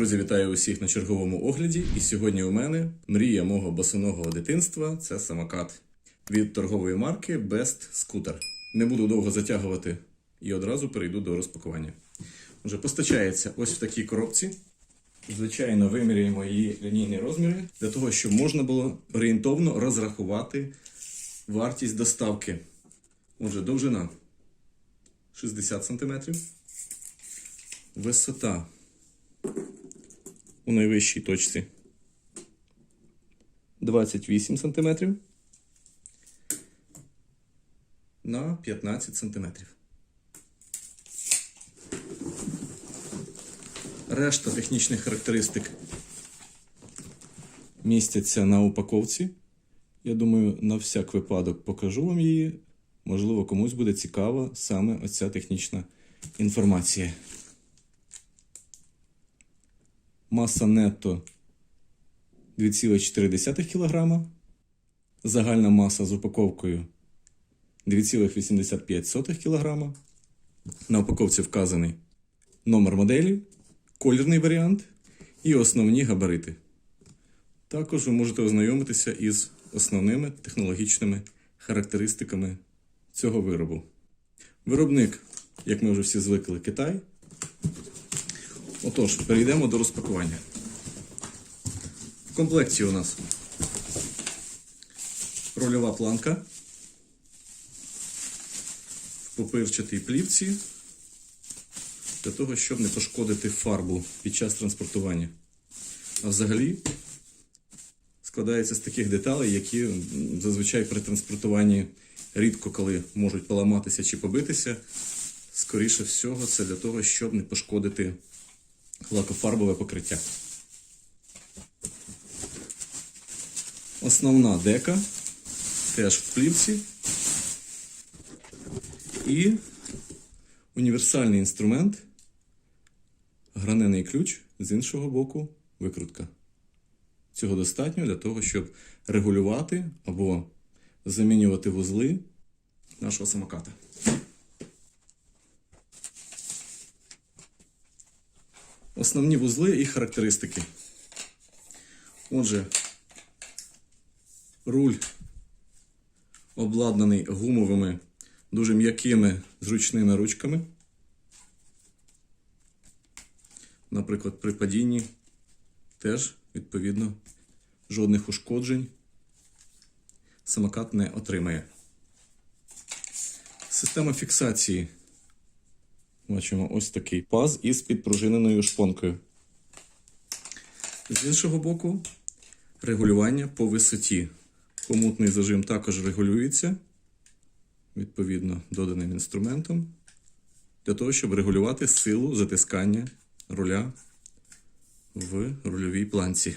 Друзі, вітаю усіх на черговому огляді. І сьогодні у мене мрія мого босоного дитинства це самокат від торгової марки Best Scooter. Не буду довго затягувати і одразу перейду до розпакування. Вже постачається ось в такій коробці. Звичайно, виміряємо її лінійні розміри для того, щоб можна було орієнтовно розрахувати вартість доставки. Отже, довжина 60 см, висота у найвищій точці 28 см на 15 см. Решта технічних характеристик містяться на упаковці. Я думаю, на всяк випадок покажу вам її. Можливо, комусь буде цікава саме оця технічна інформація. Маса нетто 2,4 кг. Загальна маса з упаковкою 2,85 кг. На упаковці вказаний номер моделі, колірний варіант і основні габарити. Також ви можете ознайомитися із основними технологічними характеристиками цього виробу. Виробник, як ми вже всі звикли, Китай. Отож, перейдемо до розпакування. В комплекті у нас рольова планка в попивчатій плівці для того, щоб не пошкодити фарбу під час транспортування. А взагалі складається з таких деталей, які зазвичай при транспортуванні рідко коли можуть поламатися чи побитися. Скоріше всього, це для того, щоб не пошкодити лакофарбове покриття. Основна дека теж в плівці. І універсальний інструмент, гранений ключ, з іншого боку викрутка. Цього достатньо для того, щоб регулювати або замінювати вузли нашого самоката. Основні вузли і характеристики. Отже, руль обладнаний гумовими, дуже м'якими зручними ручками. Наприклад, при падінні теж, відповідно, жодних ушкоджень самокат не отримає. Система фіксації. Бачимо ось такий паз із підпружиненою шпонкою. З іншого боку, регулювання по висоті. Помутний зажим також регулюється відповідно доданим інструментом для того, щоб регулювати силу затискання руля в рульовій планці.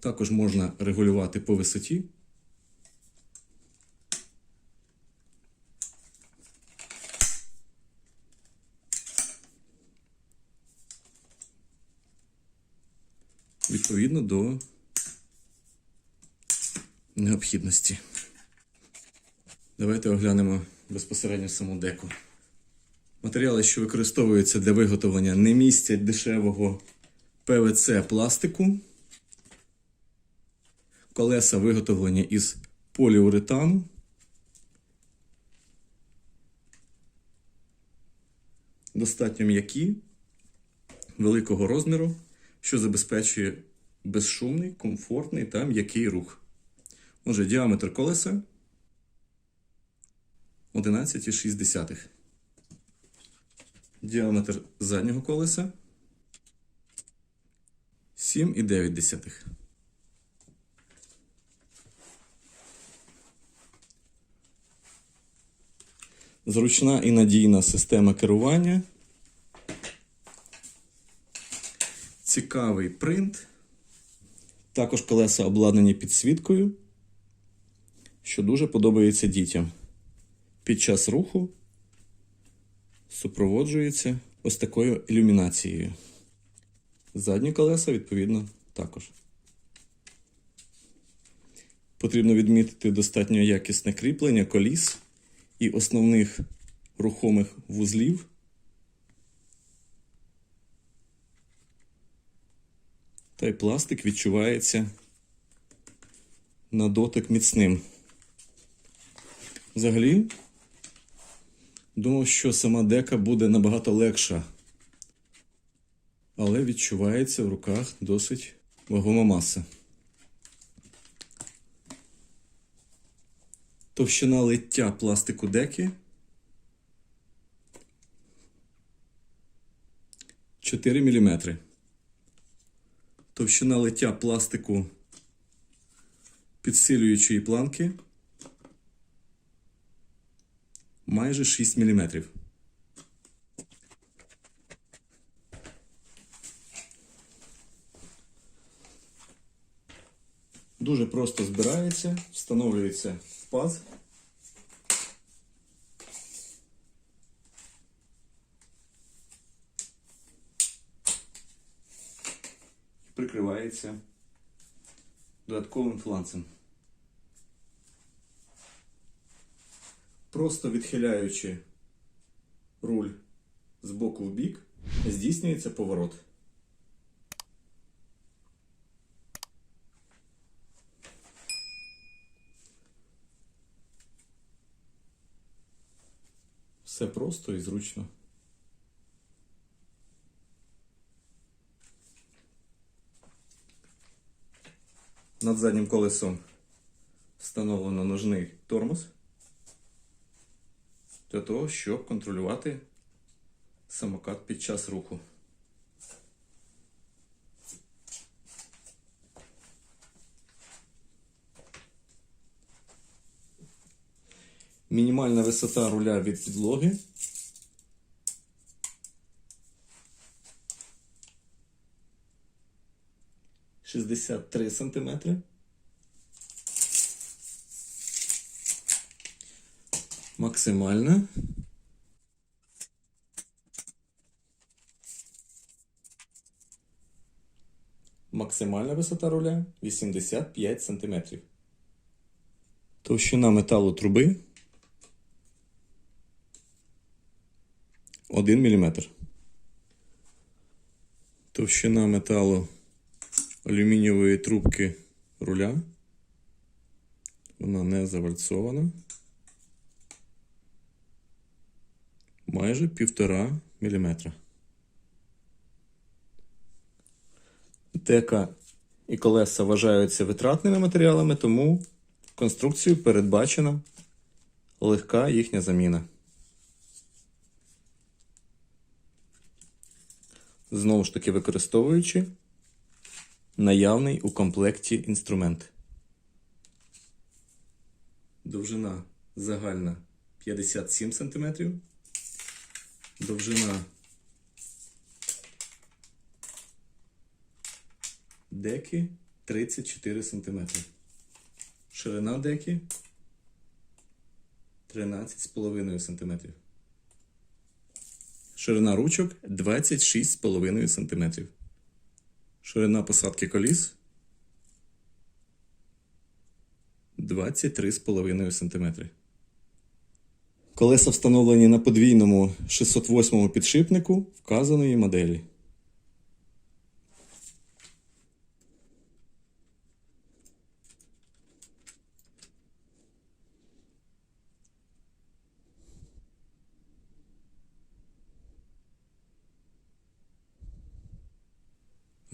Також можна регулювати по висоті. Відповідно до необхідності. Давайте оглянемо безпосередньо саму деку. Матеріали, що використовуються для виготовлення, не містять дешевого ПВЦ пластику. Колеса виготовлені із поліуретану. Достатньо м'які, великого розміру, що забезпечує безшумний, комфортний та м'який рух. Отже, діаметр колеса 11,6. Діаметр заднього колеса 7,9. Зручна і надійна система керування. Цікавий принт. Також колеса обладнані підсвіткою, що дуже подобається дітям. Під час руху супроводжується ось такою ілюмінацією. Задні колеса, відповідно, також. Потрібно відмітити достатньо якісне кріплення коліс і основних рухомих вузлів Та й пластик відчувається на дотик міцним. Взагалі, думав, що сама дека буде набагато легша, але відчувається в руках досить вагома маса. Товщина лиття пластику деки 4 мм. Товщина лиття пластику підсилюючої планки майже 6 мм. Дуже просто збирається, встановлюється в паз. Прикривається додатковим фланцем. Просто відхиляючи руль з боку в бік, здійснюється поворот. Все просто і зручно. Над заднім колесом встановлено ножний тормоз для того, щоб контролювати самокат під час руху. Мінімальна висота руля від підлоги. Шістдесят три сантиметри. Максимальна. Максимальна висота руля 85 см. Товщина металу труби 1 мм. Товщина металу алюмінієвої трубки руля. Вона не завальцована. Майже півтора міліметра. Дека і колеса вважаються витратними матеріалами, тому конструкцію передбачена легка їхня заміна. Знову ж таки використовуючи наявний у комплекті інструмент. Довжина загальна 57 см. Довжина деки 34 см. Ширина деки 13,5 см. Ширина ручок 26,5 см. Ширина посадки коліс 23,5 см. Колеса встановлені на подвійному 608 підшипнику вказаної моделі.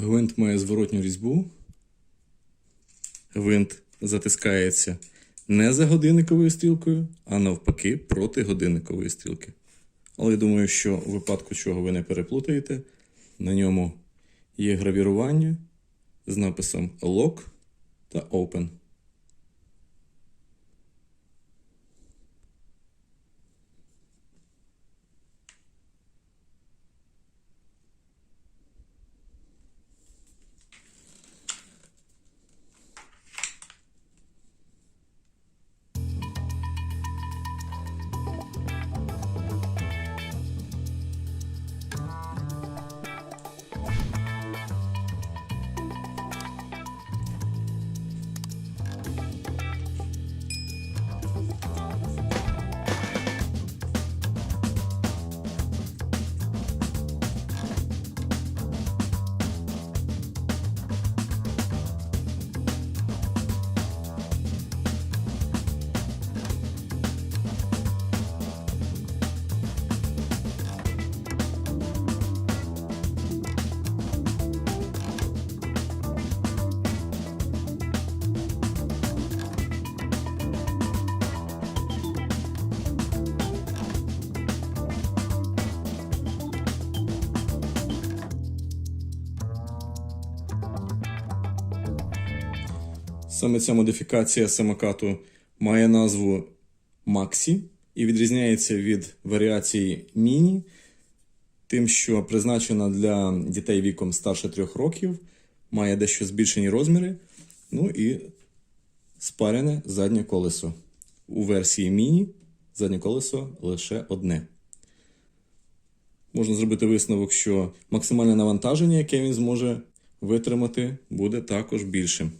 Гвинт має зворотню різьбу. Гвинт затискається не за годинниковою стрілкою, а навпаки проти годинникової стрілки. Але я думаю, що у випадку чого ви не переплутаєте, на ньому є гравірування з написом Lock та Open. Саме ця модифікація самокату має назву Maxi і відрізняється від варіації Mini тим, що призначена для дітей віком старше 3 років, має дещо збільшені розміри, ну і спарене заднє колесо. У версії Mini заднє колесо лише одне. Можна зробити висновок, що максимальне навантаження, яке він зможе витримати, буде також більшим.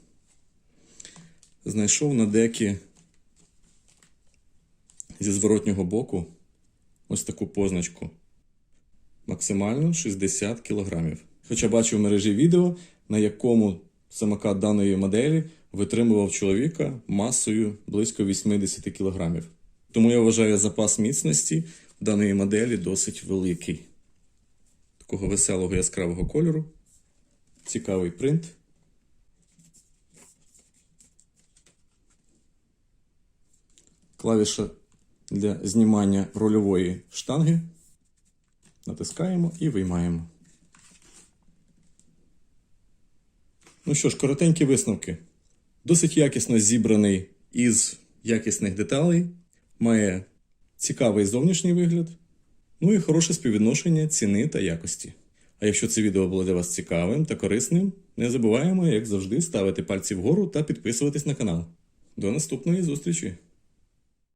Знайшов на декі зі зворотнього боку ось таку позначку. Максимально 60 кг. Хоча бачив в мережі відео, на якому самокат даної моделі витримував чоловіка масою близько 80 кг. Тому я вважаю запас міцності даної моделі досить великий. Такого веселого яскравого кольору. Цікавий принт. Клавіша для знімання рульової штанги. Натискаємо і виймаємо. Ну що ж, коротенькі висновки. Досить якісно зібраний із якісних деталей, має цікавий зовнішній вигляд, ну і хороше співвідношення ціни та якості. А якщо це відео було для вас цікавим та корисним, не забуваємо, як завжди, ставити пальці вгору та підписуватись на канал. До наступної зустрічі!